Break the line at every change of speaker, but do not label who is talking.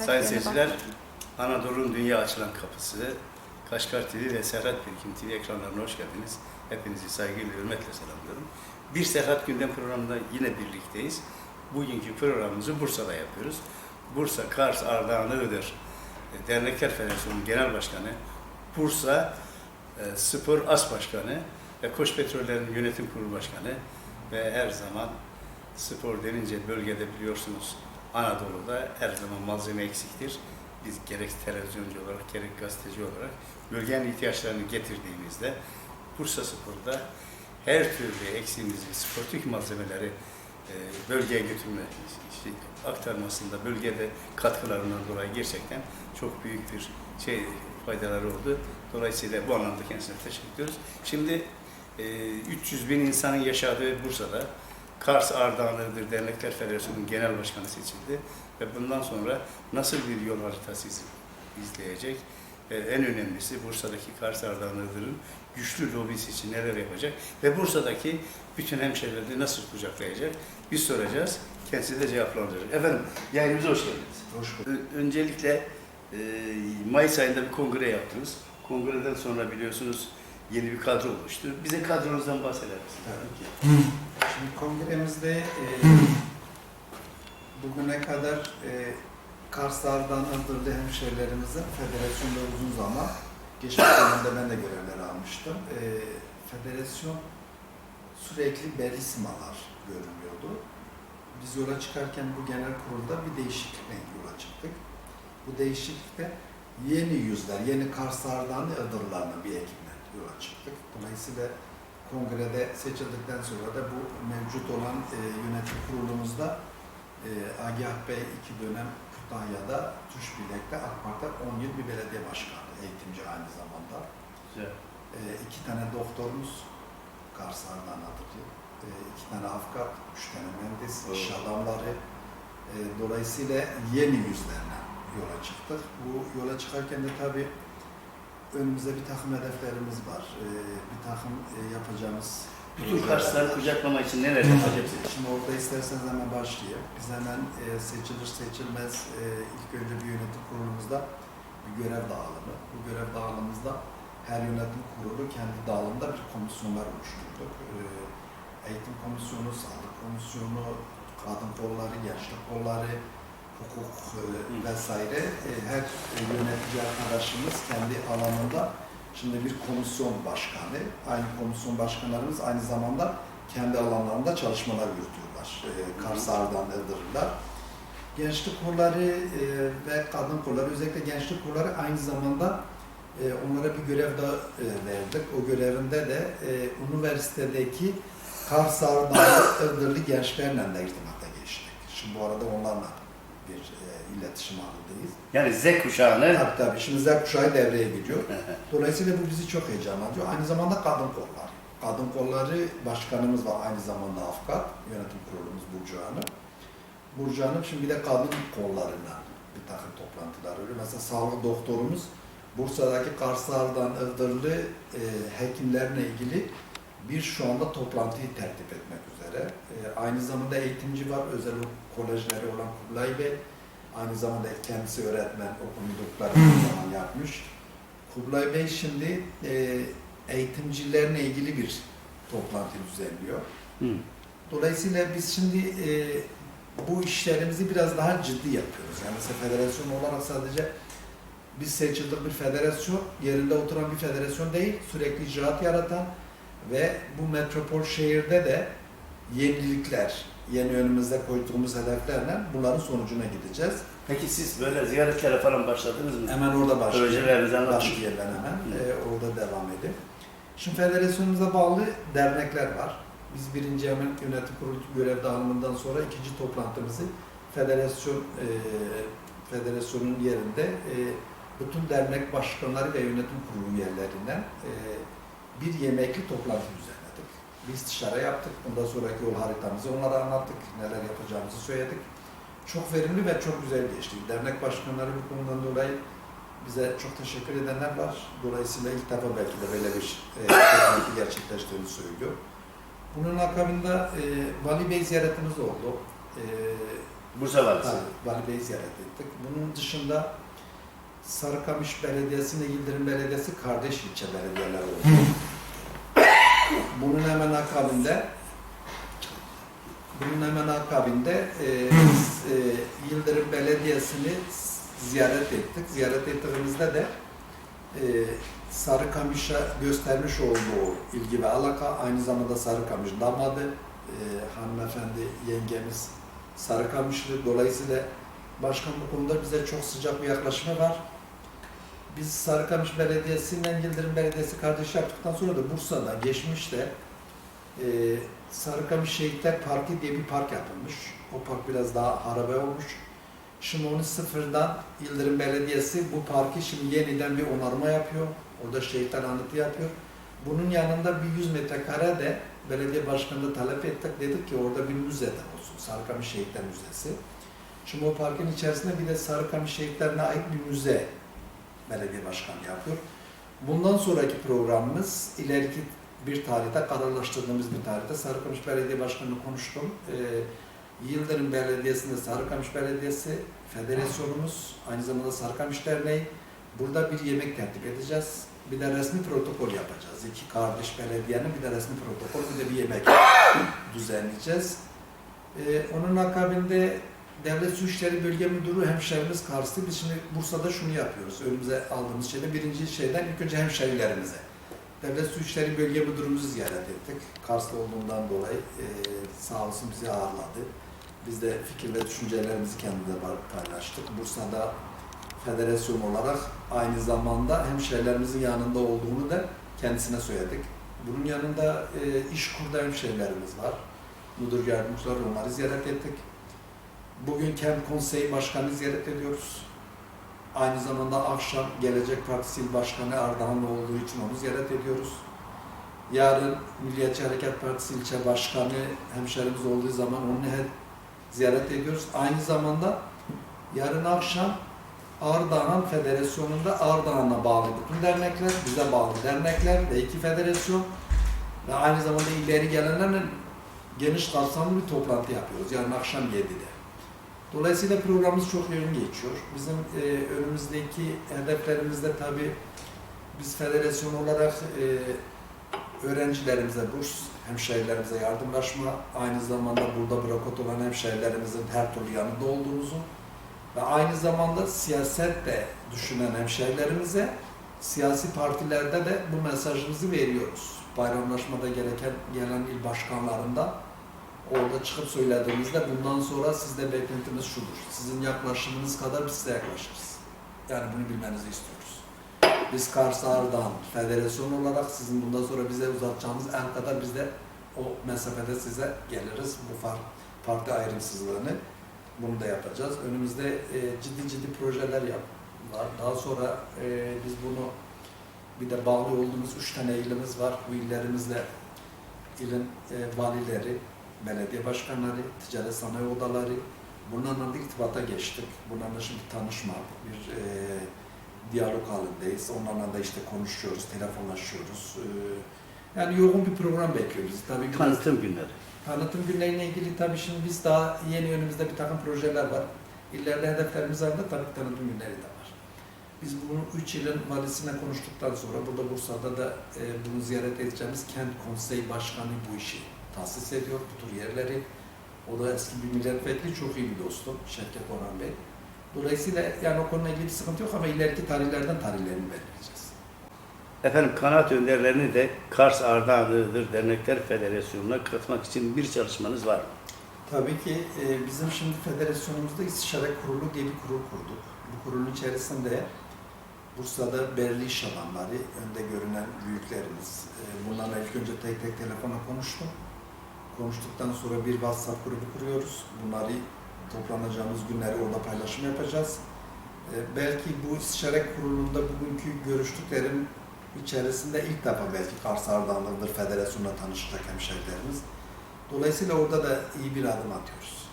Sayın seyirciler. Anadolu'nun dünya açılan kapısı, Kaşgar TV ve Serhat Birikim TV ekranlarına hoş geldiniz. Hepinizi saygıyla, hürmetle selamlıyorum. Bir Serhat Gündem programında yine birlikteyiz. Bugünkü programımızı Bursa'da yapıyoruz. Bursa, Kars, Ardahan, Iğdır e, Dernekler Federasyonu Genel Başkanı, Bursa e, Spor As Başkanı ve Koç Petroller'in Yönetim Kurulu Başkanı ve her zaman spor denince bölgede biliyorsunuz Anadolu'da her zaman malzeme eksiktir. Biz gerek televizyoncu olarak gerek gazeteci olarak bölgenin ihtiyaçlarını getirdiğimizde Bursa Spor'da her türlü eksiğimizi, sportif malzemeleri e, bölgeye götürme, işte aktarmasında, bölgede katkılarından dolayı gerçekten çok büyük bir şey faydaları oldu. Dolayısıyla bu anlamda kendisine teşekkür ediyoruz. Şimdi e, 300 bin insanın yaşadığı Bursa'da Kars Ardahan Iğdır Dernekler Federasyonu'nun genel başkanı seçildi ve bundan sonra nasıl bir yol haritası iz- izleyecek ve en önemlisi Bursa'daki Kars Ardahan Iğdır'ın güçlü lobisi için neler yapacak ve Bursa'daki bütün hemşehrileri nasıl kucaklayacak biz soracağız. Kendisi de cevaplandıracak. Efendim yayınımıza hoş geldiniz.
Hoş bulduk.
Öncelikle e, Mayıs ayında bir kongre yaptınız. Kongreden sonra biliyorsunuz yeni bir kadro oluştu. Bize kadronuzdan bahseder misiniz?
Tabii ki. Şimdi kongremizde e, bugüne kadar e, Karslardan Iğdırlı hemşehrilerimizin federasyonda uzun zaman geçmiş dönemde ben de görevler almıştım. E, federasyon sürekli belli simalar görünüyordu. Biz yola çıkarken bu genel kurulda bir değişiklikle yola çıktık. Bu değişiklikte yeni yüzler, yeni Karslardan Iğdırlarla bir ekiple yola çıktık. Dolayısıyla kongrede seçildikten sonra da bu mevcut olan e, yönetim kurulumuzda e, Agah Bey iki dönem Kütahya'da Tuş Bilek'te AK Parti 10 yıl bir belediye başkanı, eğitimci aynı zamanda.
Güzel.
E, iki tane doktorumuz Karslardan atıcı, e, iki tane avukat, üç tane mühendis,
Evet.
iş adamları. E, dolayısıyla yeni yüzlerle yola çıktık. Bu yola çıkarken de tabii önümüzde bir takım hedeflerimiz var. E, bir takım e, yapacağımız
Bütün
var.
kucaklama için neler yapacaksınız?
Şimdi orada isterseniz hemen başlayayım. Biz hemen e, seçilir seçilmez e, ilk önce bir yönetim kurulumuzda bir görev dağılımı. Bu görev dağılımımızda her yönetim kurulu kendi dağılımında bir komisyonlar oluşturduk. E, eğitim komisyonu, sağlık komisyonu, kadın kolları, gençlik kolları, hukuk e, vesaire e, her yönetici arkadaşımız kendi alanında Şimdi bir komisyon başkanı, aynı komisyon başkanlarımız aynı zamanda kendi alanlarında çalışmalar yürütüyorlar. Kars Ağrı'dan Iğdır'lar. Gençlik kolları e, ve kadın kolları, özellikle gençlik kolları aynı zamanda e, onlara bir görev daha e, verdik. O görevinde de e, üniversitedeki Kars Ağrı'dan Iğdırlı gençlerle de irtibata geçtik. Şimdi bu arada onlarla bir e, iletişim halındeyiz.
Yani Z kuşağını
Tabii tabii. Şimdi Z kuşağı devreye giriyor. Dolayısıyla bu bizi çok heyecanlandırıyor. Aynı zamanda kadın kolları. Kadın kolları başkanımız var aynı zamanda avukat. Yönetim kurulumuz Burcu Hanım. Burcu Hanım şimdi de kadın kollarına bir takım toplantılar oluyor. Mesela sağlık doktorumuz Bursa'daki Karslardan Iğdırlı e, hekimlerle ilgili bir şu anda toplantıyı tertip etmek üzere. E, aynı zamanda eğitimci var. Özel kolejleri olan Kublay Bey. Aynı zamanda kendisi öğretmen okumlulukları zaman yapmış. Kublay Bey şimdi e, eğitimcilerle ilgili bir toplantı düzenliyor.
Hı.
Dolayısıyla biz şimdi e, bu işlerimizi biraz daha ciddi yapıyoruz. Yani mesela federasyon olarak sadece biz seçildik bir federasyon, yerinde oturan bir federasyon değil, sürekli icraat yaratan ve bu metropol şehirde de yenilikler, yeni önümüzde koyduğumuz hedeflerle bunların sonucuna gideceğiz.
Peki siz böyle ziyaretlere falan başladınız mı?
Hemen orada başlayalım.
Projelerinizi anlatın.
Ben hemen. Ee, orada devam edeyim. Şimdi federasyonumuza bağlı dernekler var. Biz birinci hemen yönetim kurulu görev dağılımından sonra ikinci toplantımızı federasyon e, federasyonun yerinde e, bütün dernek başkanları ve yönetim kurulu üyelerinden e, bir yemekli toplantı düzenledik. Bir istişare yaptık. Bundan sonraki yol haritamızı onlara anlattık. Neler yapacağımızı söyledik. Çok verimli ve çok güzel geçti. Dernek başkanları bu konudan dolayı bize çok teşekkür edenler var. Dolayısıyla ilk defa belki de böyle bir e, toplantı gerçekleştiğini söylüyor. Bunun akabinde e, Vali Bey ziyaretimiz oldu. E,
Bursa Valisi.
Vali Bey'i ziyaret ettik. Bunun dışında Sarıkamış Belediyesi ile Yıldırım Belediyesi kardeş ilçe belediyeler oldu. Bunun hemen akabinde bunun hemen akabinde e, e, Yıldırım Belediyesi'ni ziyaret ettik. Ziyaret ettiğimizde de e, Sarıkamış'a göstermiş olduğu ilgi ve alaka aynı zamanda Sarıkamış damadı e, hanımefendi yengemiz Sarıkamışlı. Dolayısıyla başkan bu konuda bize çok sıcak bir yaklaşımı var. Biz Sarıkamış Belediyesi ile Yıldırım Belediyesi kardeş yaptıktan sonra da Bursa'da geçmişte e, Sarıkamış Şehitler Parkı diye bir park yapılmış. O park biraz daha harabe olmuş. Şimdi onu sıfırdan Yıldırım Belediyesi bu parkı şimdi yeniden bir onarma yapıyor. Orada şehitler anıtı yapıyor. Bunun yanında bir 100 metrekare de belediye başkanına talep ettik. Dedik ki orada bir müze de olsun. Sarıkamış Şehitler Müzesi. Şimdi o parkın içerisinde bir de Sarıkamış Şehitlerine ait bir müze belediye başkanı yapıyor. Bundan sonraki programımız ileriki bir tarihte kararlaştırdığımız bir tarihte Sarıkamış Belediye Başkanı'nı konuştum. Ee, Yıldırım Belediyesi'nde Sarıkamış Belediyesi, Federasyonumuz, aynı zamanda Sarıkamış Derneği. Burada bir yemek tertip edeceğiz. Bir de resmi protokol yapacağız. İki kardeş belediyenin bir de resmi protokol, bir de bir yemek düzenleyeceğiz. Ee, onun akabinde Devlet Su İşleri Bölge Müdürü hemşehrimiz Kars'tı. Biz şimdi Bursa'da şunu yapıyoruz. Önümüze aldığımız şeyde birinci şeyden ilk önce hemşehrilerimize. Devlet Su İşleri Bölge Müdürümüzü ziyaret ettik. Kars'ta olduğundan dolayı e, sağ olsun bizi ağırladı. Biz de fikir ve düşüncelerimizi kendine paylaştık. Bursa'da federasyon olarak aynı zamanda hemşehrilerimizin yanında olduğunu da kendisine söyledik. Bunun yanında e, iş kurda hemşehrilerimiz var. Müdür yardımcıları onları ziyaret ettik. Bugün Kent Konseyi Başkanı ziyaret ediyoruz. Aynı zamanda akşam Gelecek Partisi Başkanı Ardahanlı olduğu için onu ziyaret ediyoruz. Yarın Milliyetçi Hareket Partisi ilçe başkanı hemşerimiz olduğu zaman onu ziyaret ediyoruz. Aynı zamanda yarın akşam Ardahan Federasyonu'nda Ardahan'a bağlı bütün dernekler, bize bağlı dernekler ve iki federasyon ve aynı zamanda ileri gelenlerle geniş kapsamlı bir toplantı yapıyoruz. Yarın akşam 7'de. Dolayısıyla programımız çok yoğun geçiyor. Bizim e, önümüzdeki hedeflerimizde tabii biz federasyon olarak e, öğrencilerimize burs, hemşehrilerimize yardımlaşma, aynı zamanda burada bırakot olan hemşehrilerimizin her türlü yanında olduğumuzu ve aynı zamanda siyasetle düşünen hemşehrilerimize siyasi partilerde de bu mesajımızı veriyoruz. Bayramlaşmada gereken gelen il başkanlarında orada çıkıp söylediğimizde bundan sonra sizde beklentimiz şudur. Sizin yaklaşımınız kadar biz size yaklaşırız. Yani bunu bilmenizi istiyoruz. Biz Kars Ardahan Federasyon olarak sizin bundan sonra bize uzatacağınız el kadar biz de o mesafede size geliriz. Bu fark, parti ayrımsızlığını bunu da yapacağız. Önümüzde e, ciddi ciddi projeler yap, var. Daha sonra e, biz bunu bir de bağlı olduğumuz üç tane ilimiz var. Bu illerimizle ilin e, valileri, belediye başkanları, ticaret sanayi odaları, bunlarla da irtibata geçtik. Bunlarla şimdi tanışma, bir e, diyalog halindeyiz. Onlarla da işte konuşuyoruz, telefonlaşıyoruz. E, yani yoğun bir program bekliyoruz. Tabii
Tanıtım günleri.
Tanıtım günleriyle ilgili tabii şimdi biz daha yeni önümüzde bir takım projeler var. İleride hedeflerimiz var da tabii tanıtım günleri de var. Biz bunu 3 yılın valisine konuştuktan sonra burada Bursa'da da e, bunu ziyaret edeceğimiz Kent Konseyi Başkanı bu işi tahsis ediyor bu tür yerleri. O da eski bir milletvekili, çok iyi bir dostum Şevket Orhan Bey. Dolayısıyla yani o konuyla ilgili bir sıkıntı yok ama ileriki tarihlerden tarihlerini belirleyeceğiz.
Efendim kanaat önderlerini de Kars Ardahan Iğdır Dernekler Federasyonu'na katmak için bir çalışmanız var mı?
Tabii ki e, bizim şimdi federasyonumuzda istişare kurulu diye bir kurul kurduk. Bu kurulun içerisinde Bursa'da belirli iş adamları, önde görünen büyüklerimiz. E, bunlarla ilk önce tek tek telefona konuştum. Konuştuktan sonra bir WhatsApp grubu kuruyoruz. Bunları toplanacağımız günleri orada paylaşım yapacağız. E, belki bu istişare kurulunda bugünkü görüştüklerim içerisinde ilk defa belki Kars Ardahanlı'dır federasyonla tanışacak hemşehrilerimiz. Dolayısıyla orada da iyi bir adım atıyoruz.